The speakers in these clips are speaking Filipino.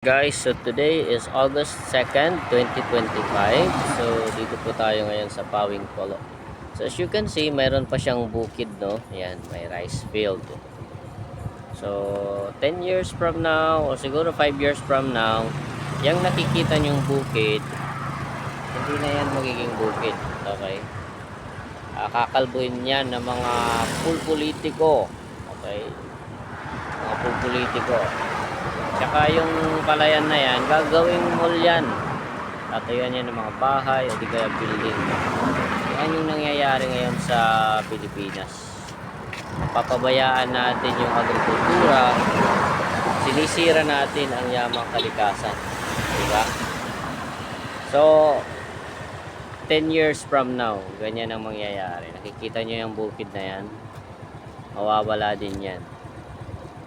Guys, so today is August 2nd, 2025. So dito po tayo ngayon sa Pawing Polo. So as you can see, mayroon pa siyang bukid, no? Ayan, may rice field. So 10 years from now, o siguro 5 years from now, yung nakikita niyong bukid, hindi na yan magiging bukid. Okay? Ah, kakalbuin yan ng mga pulpolitiko. Okay? Mga pulpolitiko. Tsaka yung palayan na yan, gagawing mall yan. Tatayuan yan ng mga bahay o di kaya building. Yan yung nangyayari ngayon sa Pilipinas. Papabayaan natin yung agrikultura, sinisira natin ang yamang kalikasan. Diba? So, 10 years from now, ganyan ang mangyayari. Nakikita nyo yung bukid na yan, mawawala din yan.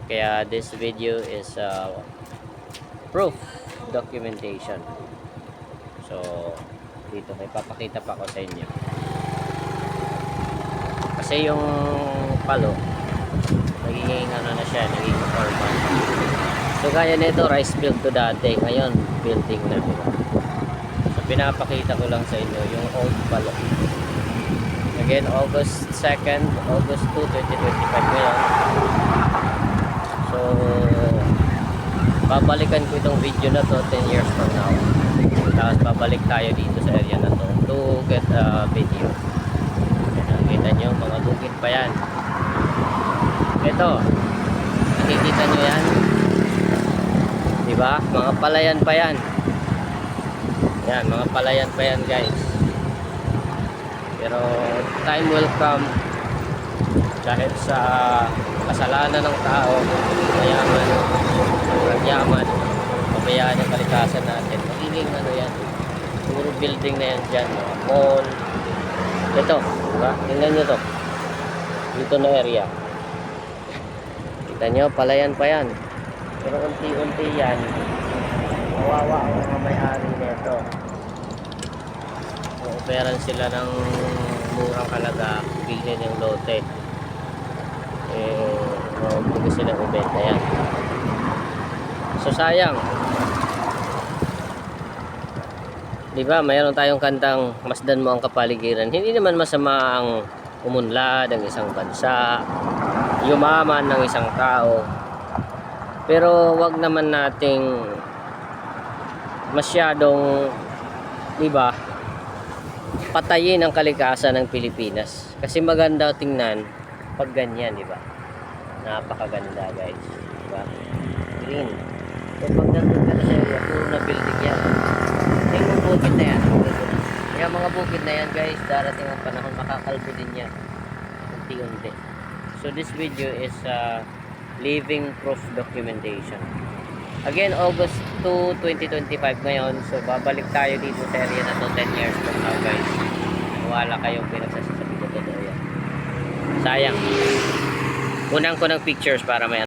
Kaya this video is uh, proof documentation. So, dito may papakita pa ko sa inyo. Kasi yung palo, nagiging ano na siya, nagiging urban. So, kaya nito, rice field to dati. Ngayon, building na. So, pinapakita ko lang sa inyo yung old palo. Again, August 2nd, August 2, 2025 ngayon. So, babalikan ko itong video na to 10 years from now. Tapos babalik tayo dito sa area na to to get a video. Nakikita nyo, mga bukid pa yan. Ito, nakikita nyo yan. Diba? Mga palayan pa yan. Yan, mga palayan pa yan guys. Pero time will come dahil sa kasalanan ng tao, mayaman, sobrang yaman, pabayaan ang kalikasan natin. Magiging ano yan, puro building na yan dyan, mga mall. Ito, diba? Tingnan nyo to. Dito na area. Kita nyo, palayan pa yan. Pero unti-unti yan, kawawa ang mga may-ari nito. Operan sila ng murang halaga, bilhin yung lote eh maubos sila ubenta yan. So sayang. Di ba? Mayroon tayong kantang masdan mo ang kapaligiran. Hindi naman masama ang umunlad ng isang bansa yumaman ng isang tao. Pero wag naman nating masyadong di ba patayin ang kalikasan ng Pilipinas. Kasi maganda tingnan pag ganyan, di ba? Napakaganda, guys. Di ba? Green. So, pag nandun ka na sa area, puro na building yan. Yung mga bukid na yan. Kaya mga bukid na yan, guys, darating ang panahon, makakalbo din yan. Unti-unti. So, this video is uh, living proof documentation. Again, August 2, 2025 ngayon. So, babalik tayo dito sa area na to 10 years from now, guys. Wala kayong yan sayang. Unang ko ng pictures para may